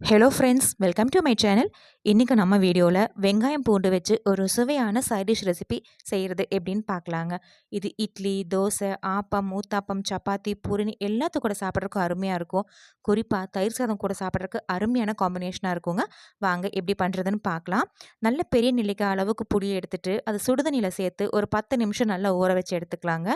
Hello friends welcome to my channel இன்றைக்கி நம்ம வீடியோவில் வெங்காயம் பூண்டு வச்சு ஒரு சுவையான சைட் டிஷ் ரெசிபி செய்கிறது எப்படின்னு பார்க்கலாங்க. இது இட்லி தோசை ஆப்பம் ஊத்தாப்பம் சப்பாத்தி பூரினி எல்லாத்து கூட சாப்பிட்றதுக்கு அருமையாக இருக்கும். குறிப்பாக தயிர் சாதம் கூட சாப்பிட்றதுக்கு அருமையான காம்பினேஷனாக இருக்குங்க. வாங்க எப்படி பண்ணுறதுன்னு பார்க்கலாம். நல்ல பெரிய நிலைக்கு அளவுக்கு புளியை எடுத்துகிட்டு அது சுடுதண்ணியில் சேர்த்து ஒரு பத்து நிமிஷம் நல்லா ஊற வச்சு எடுத்துக்கலாங்க.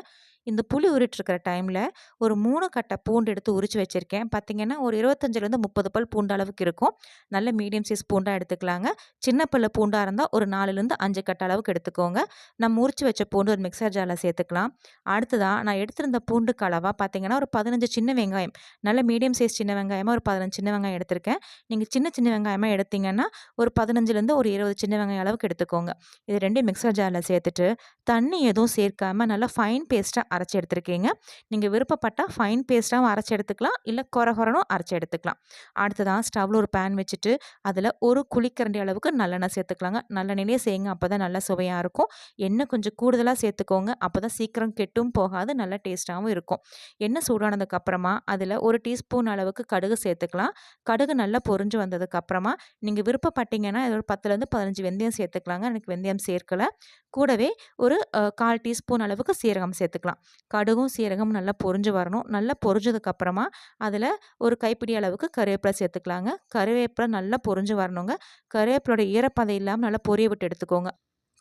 இந்த புளி உரிட்டுருக்கிற டைமில் ஒரு மூணு கட்டை பூண்டு எடுத்து உரிச்சு வச்சுருக்கேன். பார்த்திங்கன்னா ஒரு இருபத்தஞ்சிலேருந்து முப்பது பல் பூண்டு அளவுக்கு இருக்கும். நல்ல மீடியம் சைஸ் பூண்டாக எடுத்துக்கலாங்க. சின்ன பல்ல பூண்டாக இருந்தால் ஒரு நாலுலேருந்து அஞ்சு கட்டை அளவுக்கு எடுத்துக்கோங்க. நம்ம உரிச்சு வச்ச பூண்டு ஒரு மிக்சர் ஜாரில் சேர்த்துக்கலாம். அடுத்ததாக நான் எடுத்திருந்த பூண்டு கலவாக பார்த்திங்கன்னா ஒரு பதினஞ்சு சின்ன வெங்காயம். நல்ல மீடியம் சைஸ் சின்ன வெங்காயமாக ஒரு பதினஞ்சு சின்ன வெங்காயம் எடுத்திருக்கேன். நீங்கள் சின்ன சின்ன வெங்காயமாக எடுத்திங்கன்னா ஒரு பதினஞ்சுலேருந்து ஒரு இருபது சின்ன வெங்காயம் அளவுக்கு எடுத்துக்கோங்க. இது ரெண்டும் மிக்சர் ஜாரில் சேர்த்துட்டு தண்ணி எதுவும் சேர்க்காமல் நல்லா ஃபைன் பேஸ்ட்டாக அரைச்சி எடுத்துருக்கீங்க. நீங்கள் விருப்பப்பட்டால் ஃபைன் பேஸ்ட்டாகவும் அரைச்சி எடுத்துக்கலாம். இல்லை குறை குறனும் அரைச்சி எடுத்துக்கலாம். அடுத்ததான் ஸ்டவ்வில் ஒரு பேன் வச்சுட்டு அதில் ஒரு குளிக்கரண்டி அளவுக்கு நல்லெண்ணெய் சேர்த்துக்கலாங்க. நல்லெண்ணெயே செய்யுங்க. அப்போ தான் நல்லா சுவையாக இருக்கும். எண்ணெய் கொஞ்சம் கூடுதலாக சேர்த்துக்கோங்க. அப்போ தான் சீக்கிரம் கெட்டும் போகாது. நல்ல டேஸ்ட்டாகவும் இருக்கும். எண்ணெய் சூடானதுக்கப்புறமா அதில் ஒரு டீஸ்பூன் அளவுக்கு கடுகு சேர்த்துக்கலாம். கடுகு நல்லா பொறிஞ்சு வந்ததுக்கப்புறமா நீங்கள் விருப்பப்பட்டீங்கன்னா ஒரு பத்துலேருந்து பதினஞ்சு வெந்தயம் சேர்த்துக்கலாங்க. எனக்கு வெந்தயம் சேர்க்கலை. கூடவே ஒரு கால் டீஸ்பூன் அளவுக்கு சீரகம் சேர்த்துக்கலாம். கடுகும் சீரகம் நல்லா பொரிஞ்சு வரணும். நல்லா பொரிஞ்சதுக்கப்புறமா அதில் ஒரு கைப்பிடி அளவுக்கு கருவேப்பிலை சேர்த்துக்கலாங்க. கருவேப்பிலை நல்லா பொரிஞ்சு வரணுங்க. கருவேப்பிலோட ஈரப்பதம் இல்லாமல் நல்லா பொரிய விட்டு எடுத்துக்கோங்க.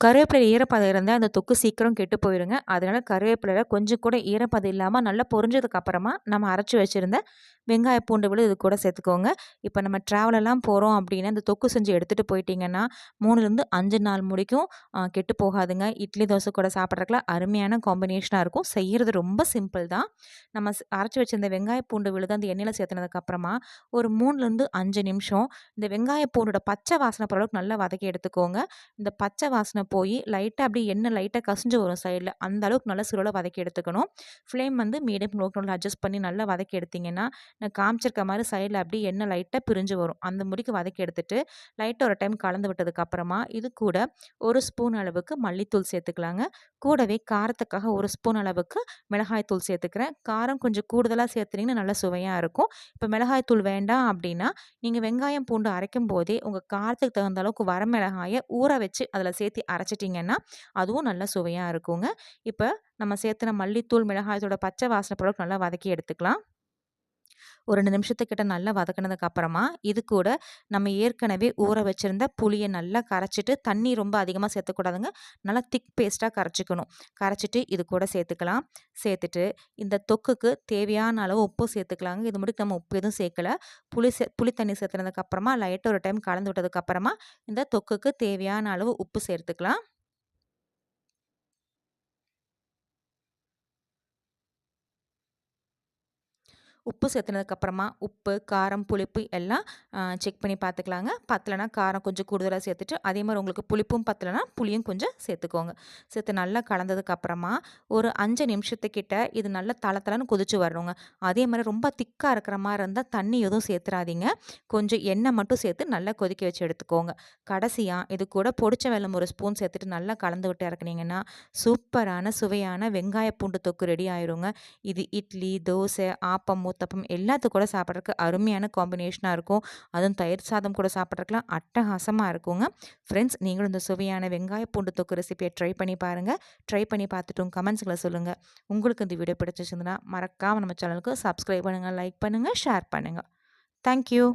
கருவேப்பிலை ஈரப்பதம் இருந்தால் அந்த தொக்கு சீக்கிரம் கெட்டு போயிடுங்க அதனால் கருவேப்பிலையில் கொஞ்சம் கூட ஈரப்பதம் இல்லாமல் நல்லா பொரிஞ்சதுக்கப்புறமா நம்ம அரைச்சி வச்சுருந்த வெங்காய பூண்டு விழு இது கூட சேர்த்துக்கோங்க. இப்போ நம்ம ட்ராவலெல்லாம் போகிறோம் அப்படின்னா இந்த தொக்கு செஞ்சு எடுத்துகிட்டு போயிட்டீங்கன்னா மூணுலேருந்து அஞ்சு நாள் முடிக்கும். கெட்டு போகாதுங்க. இட்லி தோசை கூட சாப்பிட்றதுக்குலாம் அருமையான காம்பினேஷனாக இருக்கும். செய்கிறது ரொம்ப சிம்பிள் தான். நம்ம அரைச்சி வச்சிருந்த வெங்காய பூண்டு விழுது அந்த எண்ணெயில் சேர்த்துனதுக்கப்புறமா ஒரு மூணுலேருந்து அஞ்சு நிமிஷம் இந்த வெங்காய பூண்டோட பச்சை வாசனை பொருளுக்கு நல்லா வதக்கி எடுத்துக்கோங்க. இந்த பச்சை வாசனை போய் லைட்டாக அப்படியே எண்ணெய் லைட்டாக கசிஞ்சு வரும் சைடில் அந்த அளவுக்கு நல்லா சுருளை வதக்கி எடுத்துக்கணும். ஃப்ளேம் வந்து மீடியம் லோக்கனில் அட்ஜஸ்ட் பண்ணி நல்லா வதக்கி எடுத்திங்கன்னா நான் காமிச்சிருக்க மாதிரி சைடில் அப்படியே எண்ணெய் லைட்டாக பிரிஞ்சு வரும். அந்த முடிக்கு வதக்கி எடுத்துட்டு லைட்டாக ஒரு டைம் கலந்து விட்டதுக்கப்புறமா இது கூட ஒரு ஸ்பூன் அளவுக்கு மல்லித்தூள் சேர்த்துக்கலாங்க. கூடவே காரத்துக்காக ஒரு ஸ்பூன் அளவுக்கு மிளகாய் தூள் சேர்த்துக்கிறேன். காரம் கொஞ்சம் கூடுதலாக சேர்த்துனீங்கன்னா நல்லா சுவையாக இருக்கும். இப்போ மிளகாய் தூள் வேண்டாம் அப்படின்னா நீங்கள் வெங்காயம் பூண்டு அரைக்கும் போதே உங்கள் காரத்துக்கு தகுந்த அளவுக்கு வர மிளகாயை ஊற வச்சு அதில் சேர்த்து அரைச்சிட்டிங்கன்னா அதுவும் நல்லா சுவையாக இருக்குங்க. இப்போ நம்ம சேர்த்துன மல்லித்தூள் மிளகாயத்தோட பச்சை வாசனை பொருளுக்கு நல்லா வதக்கி எடுத்துக்கலாம். ஒரு ரெண்டு நிமிஷத்துக்கிட்ட நல்லா வதக்கினதுக்கு அப்புறமா இது கூட நம்ம ஏற்கனவே ஊற வச்சுருந்த புளியை நல்லா கரைச்சிட்டு தண்ணி ரொம்ப அதிகமாக சேர்த்துக்கூடாதுங்க. நல்லா திக் பேஸ்ட்டாக கரைச்சிக்கணும். கரைச்சிட்டு இது கூட சேர்த்துக்கலாம். சேர்த்துட்டு இந்த தொக்குக்கு தேவையான அளவு உப்பு சேர்த்துக்கலாங்க. இது மட்டும் நம்ம உப்பு எதுவும் சேர்க்கல. புளி சே புளி தண்ணி சேர்த்துனதுக்கப்புறமா லைட்டாக ஒரு டைம் கலந்து விட்டதுக்கப்புறமா இந்த தொக்குக்கு தேவையான அளவு உப்பு சேர்த்துக்கலாம். உப்பு சேர்த்துனதுக்கப்புறமா உப்பு காரம் புளிப்பு எல்லாம் செக் பண்ணி பார்த்துக்கலாங்க பத்தலைனா காரம் கொஞ்சம் கூடுதலாக சேர்த்துட்டு அதே மாதிரி உங்களுக்கு புளிப்பும் பத்தலைனா புளியும் கொஞ்சம் சேர்த்துக்கோங்க. சேர்த்து நல்லா கலந்ததுக்கப்புறமா ஒரு அஞ்சு நிமிஷத்துக்கிட்ட இது நல்லா தளத்தலன்னு கொதிச்சு வரணுங்க. அதே மாதிரி ரொம்ப திக்காக இருக்கிற மாதிரி இருந்தால் தண்ணி எதுவும் சேர்த்துறாதீங்க. கொஞ்சம் எண்ணெய் மட்டும் சேர்த்து நல்லா கொதிக்க வச்சு எடுத்துக்கோங்க. கடைசியாக இது கூட பொடிச்ச வெள்ளம் ஒரு ஸ்பூன் சேர்த்துட்டு நல்லா கலந்து விட்டு இறக்குனீங்கன்னா சூப்பரான சுவையான வெங்காய பூண்டு தொக்கு ரெடி ஆயிருங்க. இது இட்லி தோசை ஆப்பம் ஊத்தப்பம் எல்லாத்து கூட சாப்பிட்றதுக்கு அருமையான காம்பினேஷனாக இருக்கும். அதுவும் தயிர் சாதம் கூட சாப்பிட்றதுக்குலாம் அட்டகாசமாக இருக்குங்க. ஃப்ரெண்ட்ஸ் நீங்களும் இந்த சுவையான வெங்காய பூண்டு தொக்கு ரெசிபியை ட்ரை பண்ணி பாருங்கள் ட்ரை பண்ணி பார்த்துட்டும் கமெண்ட்ஸில் சொல்லுங்கள் உங்களுக்கு இந்த வீடியோ பிடிச்சிருந்ததுன்னா மறக்காமல் நம்ம சேனலுக்கு சப்ஸ்கிரைப் பண்ணுங்கள் லைக் பண்ணுங்கள் ஷேர் பண்ணுங்கள் தேங்க்யூ